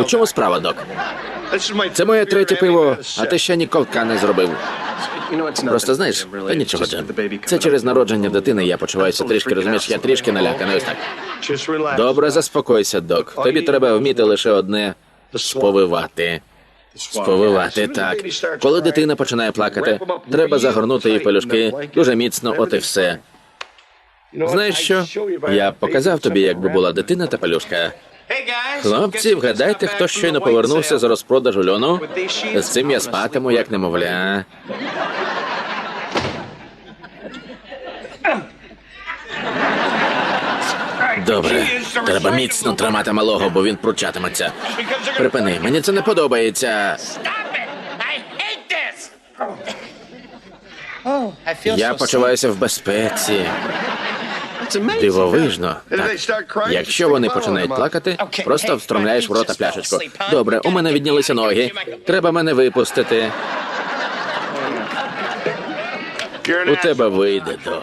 У чому справа, док? Це моє третє пиво, а ти ще ні ковтка не зробив. Просто знаєш, та нічого, Джен. Це через народження дитини я почуваюся трішки, розумієш, я трішки наляканий. Ось так. Добре, заспокойся, док. Тобі треба вміти лише одне сповивати. Сповивати, так. Коли дитина починає плакати, треба загорнути її пелюшки дуже міцно, от і все. Знаєш що? Я показав тобі, якби була дитина та пелюшка. Хлопці, вгадайте, хто щойно повернувся з розпродажу льону. З цим я спатиму, як немовля. Добре, треба міцно тримати малого, бо він пручатиметься. Припини, мені це не подобається. Я почуваюся в безпеці. Дивовижно. Так. Якщо вони починають плакати, просто встромляєш в рота пляшечку. Добре, у мене віднялися ноги. Треба мене випустити. У тебе вийде, док.